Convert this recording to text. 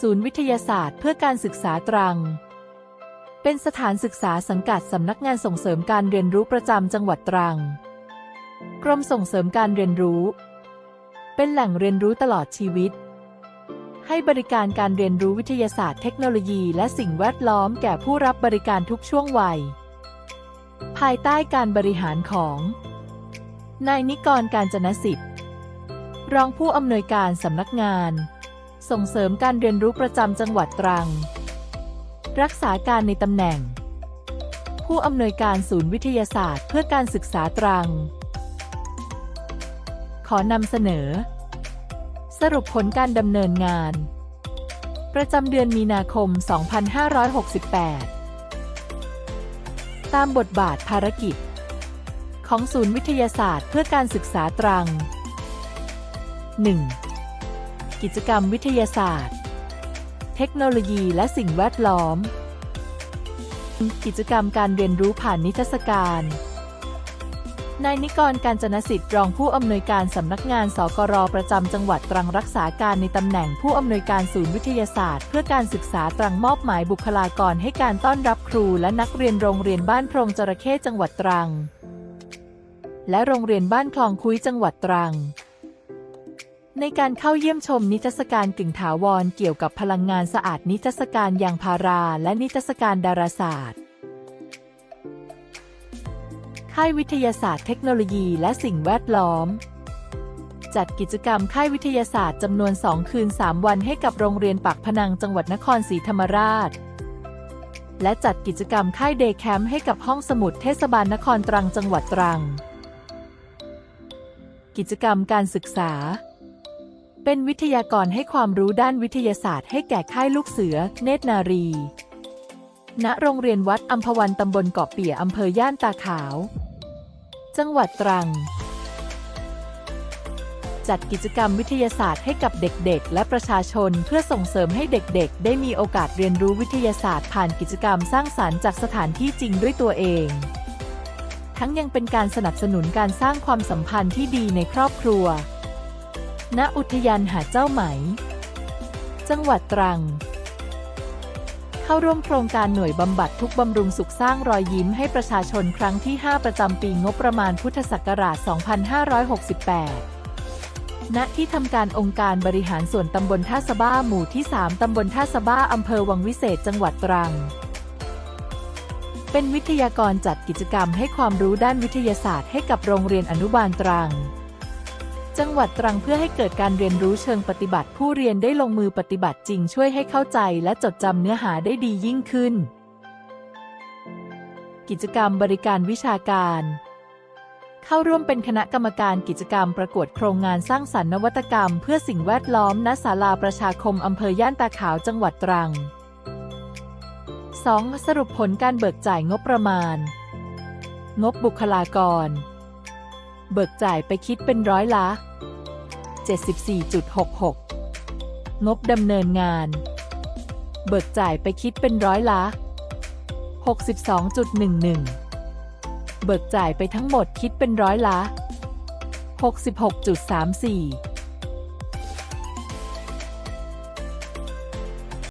ศูนย์วิทยาศาสตร์เพื่อการศึกษาตรัง เป็นสถานศึกษาสังกัดสำนักงานส่งเสริมการเรียนรู้ประจำจังหวัดตรัง กรมส่งเสริมการเรียนรู้ เป็นแหล่งเรียนรู้ตลอดชีวิต ให้บริการการเรียนรู้วิทยาศาสตร์เทคโนโลยีและสิ่งแวดล้อมแก่ผู้รับบริการทุกช่วงวัย ภายใต้การบริหารของนายนิกรการจนสิทธิ์ รองผู้อำนวยการสำนักงาน ส่งเสริมการเรียนรู้ประจำจังหวัดตรัง รักษาการในตำแหน่ง ผู้อำนวยการศูนย์วิทยาศาสตร์ เพื่อการศึกษาตรัง ขอนำเสนอ สรุปผลการดำเนินงาน ประจำเดือนมีนาคม 2568 ตามบทบาทภารกิจ ของศูนย์วิทยาศาสตร์ เพื่อการศึกษาตรัง 1. กิจกรรมวิทยาศาสตร์ เทคโนโลยีและสิ่งแวดล้อม กิจกรรมการเรียนรู้ผ่านนิทรรศการนายนิกรการจนสิทธิ์รองผู้อำนวยการสำนักงานสกรประจำจังหวัดตรังรักษาการในตำแหน่งผู้อำนวยการศูนย์วิทยาศาสตร์ เพื่อการศึกษาตรังมอบหมายบุคลากรให้การต้อนรับครูและนักเรียนโรงเรียนบ้านพรงจระเข้จังหวัดตรัง และโรงเรียนบ้านคลองคุยจังหวัดตรัง ในการเข้าเยี่ยมชมนิทรรศการกึ่งถาวรเกี่ยวกับพลังงานสะอาดนิทรรศการยางพาราและนิทรรศการดาราศาสตร์ ค่ายวิทยาศาสตร์เทคโนโลยีและสิ่งแวดล้อม จัดกิจกรรมค่ายวิทยาศาสตร์จำนวน 2 คืน 3 วันให้กับโรงเรียนปากพนังจังหวัดนครศรีธรรมราช และจัดกิจกรรมค่ายเดย์แคมป์ให้กับห้องสมุดเทศบาลนครตรังจังหวัดตรัง กิจกรรมการศึกษา เป็นวิทยากรให้ความรู้ด้านวิทยาศาสตร์ให้แก่ค่ายลูกเสือ เนตรนารี ณ โรงเรียนวัดอัมพวันตำบลเกาะเปียอำเภอย่านตาขาว จังหวัดตรัง จัดกิจกรรมวิทยาศาสตร์ให้กับเด็กๆ และประชาชนเพื่อส่งเสริมให้เด็กๆ ได้มีโอกาสเรียนรู้วิทยาศาสตร์ ผ่านกิจกรรมสร้างสารรค์จากสถานที่จริงด้วยตัวเองทั้งยังเป็นการสนับสนุนการสร้างความสัมพันธ์ที่ดีในครอบครัว ณอุทยานหาเจ้าไหม จังหวัดตรัง เข้าร่วมโครงการหน่วยบำบัดทุกบำรุงสุขสร้างรอยยิ้มให้ประชาชนครั้งที่ 5 ประจำปีงบประมาณพุทธศักราช 2568ณที่ทำการองค์การบริหารส่วนตำบลท่าสะบ้าหมู่ที่ 3 ตำบลท่าสะบ้าอำเภอวังวิเศษจังหวัดตรัง เป็นวิทยากรจัดกิจกรรมให้ความรู้ด้านวิทยาศาสตร์ให้กับโรงเรียนอนุบาลตรัง จังหวัดตรังเพื่อให้เกิดการเรียนรู้เชิงปฏิบัติ ผู้เรียนได้ลงมือปฏิบัติจริงช่วยให้เข้าใจและจดจำเนื้อหาได้ดียิ่งขึ้น กิจกรรมบริการวิชาการ เข้าร่วมเป็นคณะกรรมการกิจกรรมประกวดโครงงานสร้างสรรค์นวัตกรรม เพื่อสิ่งแวดล้อมณศาลาประชาคมอำเภอย่านตาขาวจังหวัดตรัง 2. สรุปผลการเบิกจ่ายงบประมาณ งบบุคลากร เบิกจ่ายไปคิดเป็นร้อยละ 74.66 งบดำเนินงาน เบิกจ่ายไปคิดเป็นร้อยละ 62.11 เบิกจ่ายไปทั้งหมดคิดเป็นร้อยละ 66.34